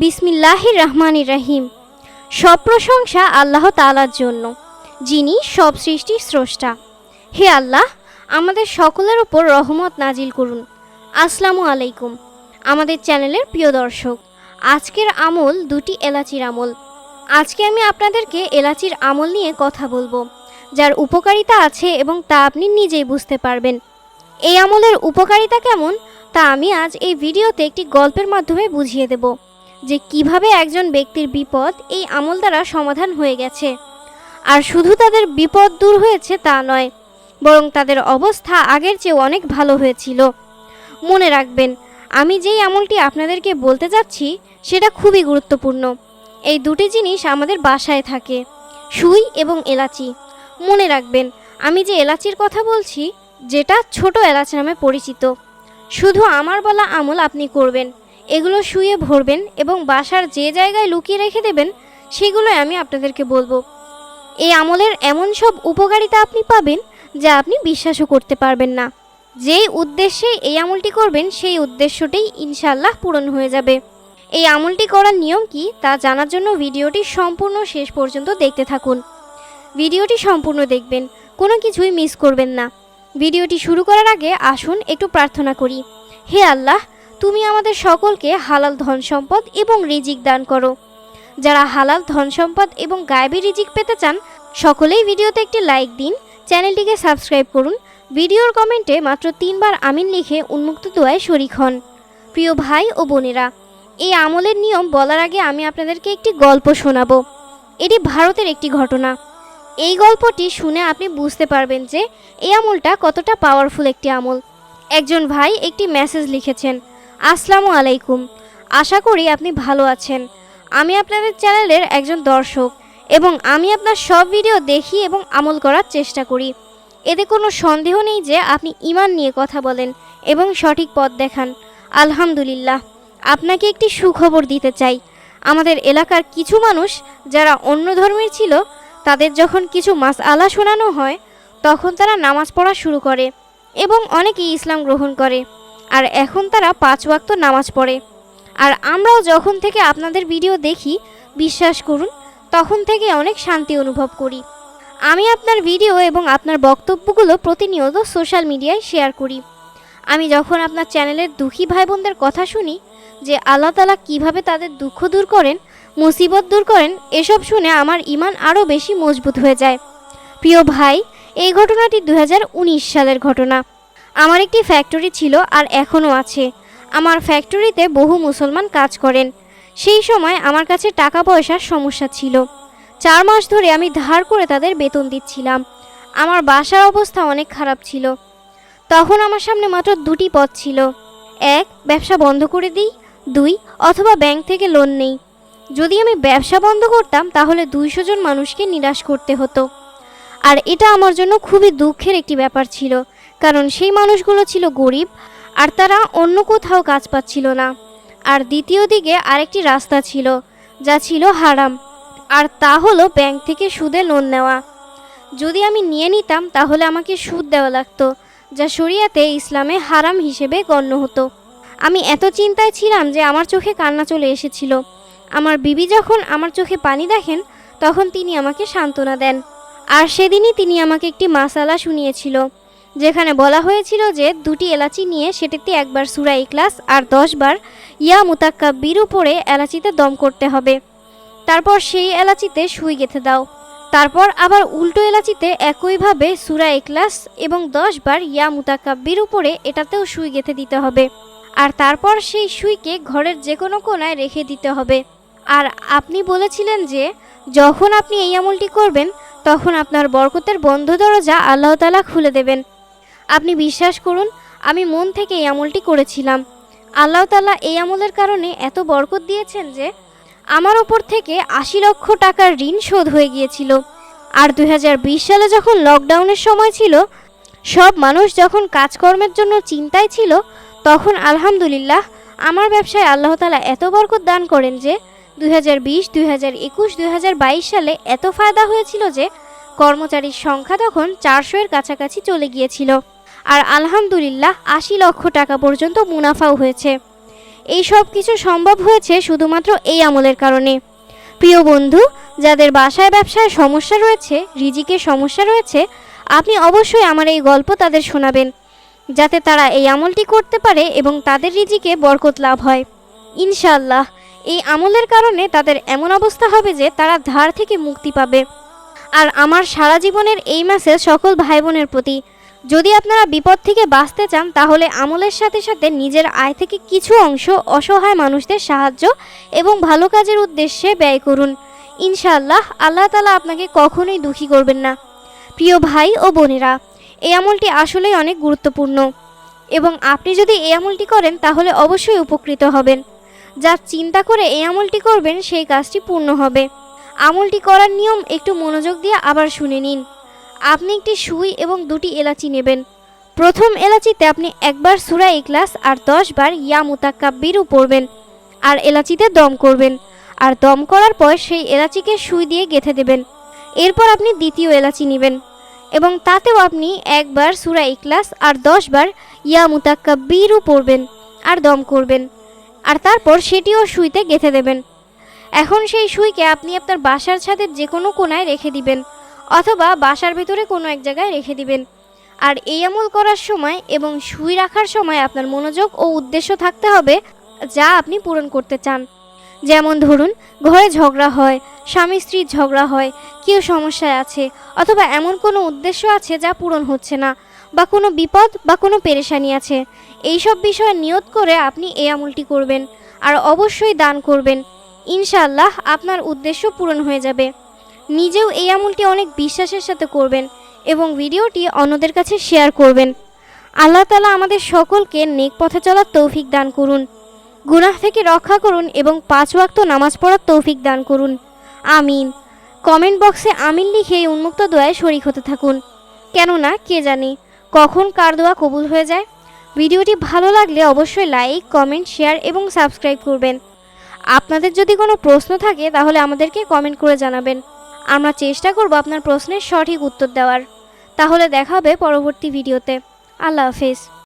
বিসমিল্লাহির রহমানির রহিম। সব প্রশংসা আল্লাহ তালার জন্য, যিনি সব সৃষ্টির স্রষ্টা। হে আল্লাহ, আমাদের সকলের উপর রহমত নাজিল করুন। আসসালামু আলাইকুম, আমাদের চ্যানেলের প্রিয় দর্শক, আজকের আমল দুটি এলাচির আমল। আজকে আমি আপনাদেরকে এলাচির আমল নিয়ে কথা বলব, যার উপকারিতা আছে এবং তা আপনি নিজেই বুঝতে পারবেন। এই আমলের উপকারিতা কেমন, তা আমি আজ এই ভিডিওতে একটি গল্পের মাধ্যমে বুঝিয়ে দেব। যে কীভাবে একজন ব্যক্তির বিপদ এই আমল দ্বারা সমাধান হয়ে গেছে। আর শুধু তাদের বিপদ দূর হয়েছে তা নয়, বরং তাদের অবস্থা আগের চেয়ে অনেক ভালো হয়েছিল। মনে রাখবেন, আমি যেই আমলটি আপনাদেরকে বলতে যাচ্ছি, সেটা খুবই গুরুত্বপূর্ণ। এই দুটি জিনিস আমাদের বাসায় থাকে, সুই এবং এলাচি। মনে রাখবেন, আমি যে এলাচির কথা বলছি, যেটা ছোট এলাচ নামে পরিচিত। শুধু আমার বলা আমল আপনি করবেন। এগুলো শুয়ে ভরবেন এবং বাসার যে জায়গায় লুকিয়ে রেখে দেবেন, সেগুলোই আমি আপনাদেরকে বলব। এই আমলের এমন সব উপকারিতা আপনি পাবেন যা আপনি বিশ্বাসও করতে পারবেন না। যেই উদ্দেশ্যে এই আমলটি করবেন, সেই উদ্দেশ্যটাই ইনশাল্লাহ পূরণ হয়ে যাবে। এই আমলটি করার নিয়ম কি, তা জানার জন্য ভিডিওটি সম্পূর্ণ শেষ পর্যন্ত দেখতে থাকুন। ভিডিওটি সম্পূর্ণ দেখবেন, কোনো কিছুই মিস করবেন না। ভিডিওটি শুরু করার আগে আসুন, একটু প্রার্থনা করি। হে আল্লাহ তুমি আমাদের সকলকে হালাল ধন সম্পদ এবং রিজিক দান করো। যারা হালাল ধন সম্পদ এবং গায়েবী রিজিক পেতে চান, সকলেই ভিডিওতে একটি লাইক দিন, চ্যানেলটিকে সাবস্ক্রাইব করুন। ভিডিওর কমেন্টে মাত্র তিনবার আমিন লিখে উন্মুক্ত দোয়ায় শরিক হন। প্রিয় ভাই ও বোনেরা, এই আমলের নিয়ম বলার আগে আমি আপনাদেরকে একটি গল্প শোনাবো। এটি ভারতের একটি ঘটনা। এই গল্পটি শুনে আপনি বুঝতে পারবেন যে, এই আমলটা কতটা পাওয়ারফুল একটি আমল। একজন ভাই একটি মেসেজ লিখেছেন আসসালামু আলাইকুম। আশা করি আপনি ভালো আছেন। আমি আপনাদের চ্যানেলের একজন দর্শক এবং আমি আপনার সব ভিডিও দেখি এবং আমল করার চেষ্টা করি। এতে কোনো সন্দেহ নেই যে আপনি ইমান নিয়ে কথা বলেন এবং সঠিক পথ দেখান। আলহামদুলিল্লাহ, আপনাকে একটি সুখবর দিতে চাই। আমাদের এলাকার কিছু মানুষ যারা অন্য ধর্মের ছিল, তাদের যখন কিছু মাস আলা শোনানো হয়, তখন তারা নামাজ পড়া শুরু করে এবং অনেকেই ইসলাম গ্রহণ করে। আর এখন তারা পাঁচ ওয়াক্ত নামাজ পড়ে। আর আমরাও যখন থেকে আপনাদের ভিডিও দেখি, বিশ্বাস করুন, তখন থেকে অনেক শান্তি অনুভব করি। আমি আপনার ভিডিও এবং আপনার বক্তব্যগুলো প্রতিনিয়ত সোশ্যাল মিডিয়ায় শেয়ার করি। আমি যখন আপনার চ্যানেলের দুঃখী ভাই বোনদের কথা শুনি, যে আল্লাহ তালা কীভাবে তাদের দুঃখ দূর করেন, মুসিবত দূর করেন, এসব শুনে আমার ইমান আরও বেশি মজবুত হয়ে যায়। প্রিয় ভাই, এই ঘটনাটি দু হাজার উনিশ সালের ঘটনা। আমার একটি ফ্যাক্টরি ছিল আর এখনও আছে। আমার ফ্যাক্টরিতে বহু মুসলমান কাজ করেন। সেই সময় আমার কাছে টাকা পয়সার সমস্যা ছিল। চার মাস ধরে আমি ধার করে তাদের বেতন দিচ্ছিলাম। আমার বাসার অবস্থা অনেক খারাপ ছিল। তখন আমার সামনে মাত্র দুটি পথ ছিল। এক, ব্যবসা বন্ধ করে দিই। দুই, অথবা ব্যাংক থেকে লোন নেই। যদি আমি ব্যবসা বন্ধ করতাম, তাহলে দুইশো জন মানুষকে নিরাশ করতে হতো। আর এটা আমার জন্য খুবই দুঃখের একটি ব্যাপার ছিল। কারণ সেই মানুষগুলো ছিল গরিব, আর তারা অন্য কোথাও কাজ পাচ্ছিল না। আর দ্বিতীয় দিকে আরেকটি রাস্তা ছিল, যা ছিল হারাম, আর তা হলো ব্যাংক থেকে সুদে লোন নেওয়া। যদি আমি নিয়ে নিতাম, তাহলে আমাকে সুদ দেওয়া লাগতো, যা শরিয়াতে ইসলামে হারাম হিসেবে গণ্য হতো। আমি এত চিন্তায় ছিলাম যে আমার চোখে কান্না চলে এসেছিল। আমার বিবি যখন আমার চোখে পানি দেখেন, তখন তিনি আমাকে সান্ত্বনা দেন। আর সেদিনই তিনি আমাকে একটি মাসালা শুনিয়েছিল। যেখানে বলা হয়েছিল যে দুটি এলাচি নিয়ে সেটিতে একবার সুরা ইকলাস আর দশবার ইয়া মুতাক্কাব্বির উপরে এলাচিতে দম করতে হবে। তারপর সেই এলাচিতে সুই গেঁথে দাও। তারপর আবার উল্টো এলাচিতে একইভাবে সুরা ইকলাস এবং দশবার ইয়া মুতাক্কাব্বির উপরে এটাতেও সুই গেঁথে দিতে হবে। আর তারপর সেই সুইকে ঘরের যে কোনো কোনায় রেখে দিতে হবে। আর আপনি বলেছিলেন যে, যখন আপনি এই আমলটি করবেন, তখন আপনার বরকতের বন্ধ দরজা আল্লাহ তালা খুলে দেবেন। আপনি বিশ্বাস করুন, আমি মন থেকে এই আমলটি করেছিলাম। আল্লাহ তালা এই আমলের কারণে এত বরকত দিয়েছেন যে, আমার ওপর থেকে আশি লক্ষ টাকার ঋণ শোধ হয়ে গিয়েছিল। আর দু হাজার বিশ সালে যখন লকডাউনের সময় ছিল, সব মানুষ যখন কাজকর্মের জন্য চিন্তায় ছিল, তখন আলহামদুলিল্লাহ আমার ব্যবসায় আল্লাহ তালা এত বরকত দান করেন যে, দুই হাজার বিশ, দুই হাজার একুশ, দুই হাজার বাইশ সালে এত ফায়দা হয়েছিল যে, কর্মচারীর সংখ্যা তখন চারশো এর কাছাকাছি চলে গিয়েছিল। আর আলহামদুলিল্লাহ আশি লক্ষ টাকা পর্যন্ত মুনাফাও হয়েছে। এই সব কিছু সম্ভব হয়েছে শুধুমাত্র এই আমলের কারণে। প্রিয় বন্ধু, যাদের বাসায় ব্যবসায় সমস্যা রয়েছে, রিজিকের সমস্যা রয়েছে, আপনি অবশ্যই আমার এই গল্প তাদের শোনাবেন, যাতে তারা এই আমলটি করতে পারে এবং তাদের রিজিকে বরকত লাভ হয়। ইনশাল্লাহ এই আমলের কারণে তাদের এমন অবস্থা হবে যে তারা ধার থেকে মুক্তি পাবে। আর আমার সারা জীবনের এই মেসেজ সকল ভাই বোনের প্রতি যদি আপনারা বিপদ থেকে বাঁচতে চান, তাহলে আমলের সাথে সাথে নিজের আয় থেকে কিছু অংশ অসহায় মানুষদের সাহায্য এবং ভালো কাজের উদ্দেশ্যে ব্যয় করুন। ইনশাআল্লাহ, আল্লাহ তালা আপনাকে কখনোই দুঃখী করবেন না। প্রিয় ভাই ও বোনেরা, এই আমলটি আসলেই অনেক গুরুত্বপূর্ণ এবং আপনি যদি এই আমলটি করেন, তাহলে অবশ্যই উপকৃত হবেন। যা চিন্তা করে এই আমলটি করবেন, সেই কাজটি পূর্ণ হবে। আমলটি করার নিয়ম একটু মনোযোগ দিয়ে আবার শুনে নিন। আপনি একটি সুই এবং দুটি এলাচি নেবেন। প্রথম এলাচিতে আপনি একবার সুরা ইকলাস আর দশ বার ইয়া মুতাক্কাব্বিরও পড়বেন আর এলাচিতে দম করবেন। আর দম করার পর সেই এলাচিকে সুই দিয়ে গেঁথে দেবেন। এরপর আপনি দ্বিতীয় এলাচি নেবেন এবং তাতেও আপনি একবার সুরা ইকলাস আর দশ বার ইয়া মুতাক্কাব্বিরও পড়বেন আর দম করবেন। আর তারপর সেটিও সুইতে গেঁথে দেবেন। এখন সেই সুইকে আপনি আপনার বাসার ছাদের যে কোনো কোনায় রেখে দিবেন। অথবা বাসার ভেতরে কোনো এক জায়গায় রেখে দিবেন। আর এই আমল করার সময় এবং সুই রাখার সময় আপনার মনোযোগ ও উদ্দেশ্য থাকতে হবে যা আপনি পূরণ করতে চান। যেমন ধরুন, ঘরে ঝগড়া হয়, স্বামী স্ত্রীর ঝগড়া হয়, কেউ সমস্যায় আছে, অথবা এমন কোনো উদ্দেশ্য আছে যা পূরণ হচ্ছে না বা কোনো বিপদ বা কোনো পেরেশানি আছে। এই সব বিষয়ে নিয়ত করে আপনি এই আমলটি করবেন, আর অবশ্যই দান করবেন। ইনশাআল্লাহ আপনার উদ্দেশ্য পূরণ হয়ে যাবে। নিজেও এই আমলটি অনেক বিশ্বাসের সাথে করবেন এবং ভিডিওটি অন্যদের কাছে শেয়ার করবেন। আল্লাহ তালা আমাদের সকলকে নেক পথে চলার তৌফিক দান করুন। গুনাহ থেকে রক্ষা করুন এবং পাঁচ ওয়াক্ত নামাজ পড়ার তৌফিক দান করুন। আমিন। কমেন্ট বক্সে আমিন লিখে এই উন্মুক্ত দোয়ায় শরিক হতে থাকুন। কেননা, কে জানে কখন কার দোয়া কবুল হয়ে যায়? ভিডিওটি ভালো লাগলে অবশ্যই লাইক, কমেন্ট, শেয়ার এবং সাবস্ক্রাইব করবেন। আপনাদের যদি কোনো প্রশ্ন থাকে তাহলে আমাদেরকে কমেন্ট করে জানাবেন। আমরা চেষ্টা করব আপনার প্রশ্নের সঠিক উত্তর দেওয়ার। তাহলে দেখা হবে পরবর্তী ভিডিওতে। আল্লাহ হাফেজ।